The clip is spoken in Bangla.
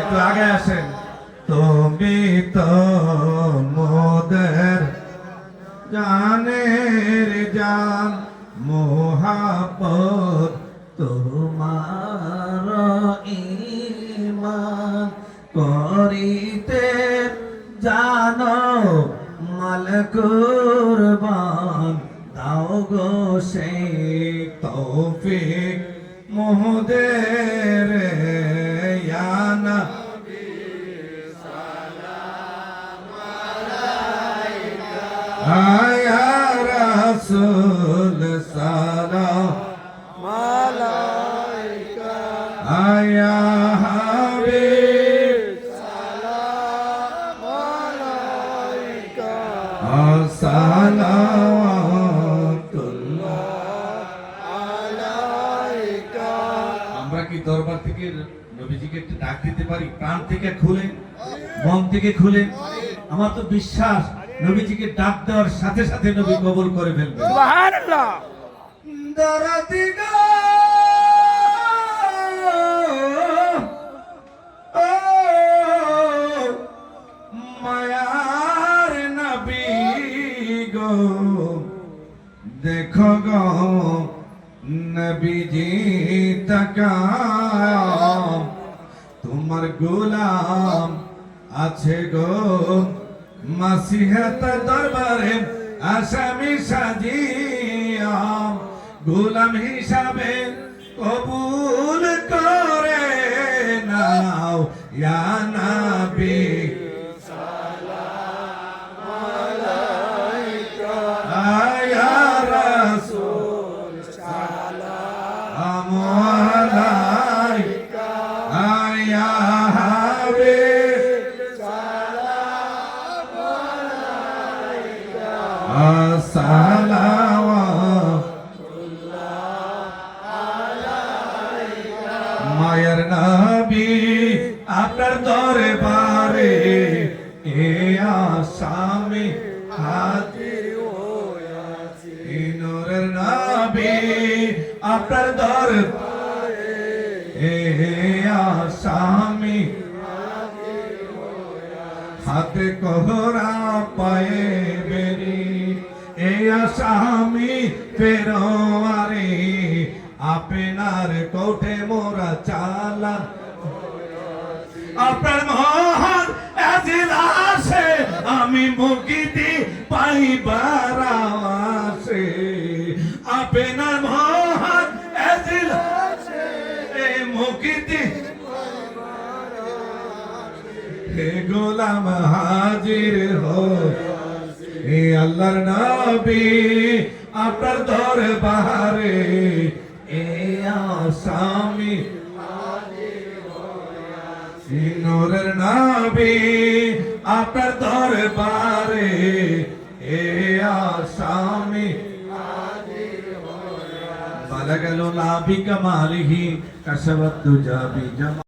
একটু আগে আসেন। তুমি তো মোদের জানের জান মোহাবত তোমার ইমান করিতে জানো মাল কুরবান। দাও গো সেই তৌফিক মোহদের ইয়ানা আয়া রাসূল সালাম। মালাইকা আয়া হাবিব। মালাইকা আসসালামুল্লাহ কি দরবার থেকে নবীজিকে একটু ডাক দিতে পারি প্রাণ থেকে খুলে মন থেকে খুলে। আমার তো বিশ্বাস নবীজিকে ডাক দেওয়ার সাথে সাথে নবী কবল করে ফেলবে। সুবহানাল্লাহ। দরদি গো ও মায়ার নবী গো দেখো গো নবীজি তাকাম তোমার গোলাম আছে গো মাসিহাত দরবারে আসামি সাজিয়া। গোলাম হিসাবে কবুল মায়ের নাবি আপনার দরবারে এ আসামি হাজির নূরের নাবি আপনার এ আসামি। হাতে কোহরা পায়ে বেরি। এ আসামি, ফেরোয়ারে। আপনার কোঠে মোরা চালা। আপনার মহান এজিলাসে আমি মুক্তি পাইবার আসে আপনার মুক্তি হে গোলাম হাজির হো হে আল্লাহর নবী, আপনার দরবারে এ আসামি। নূরের নবী, আপনার দরবারে এ আসামি। अलगलो नाभिकमालिः भी जमा।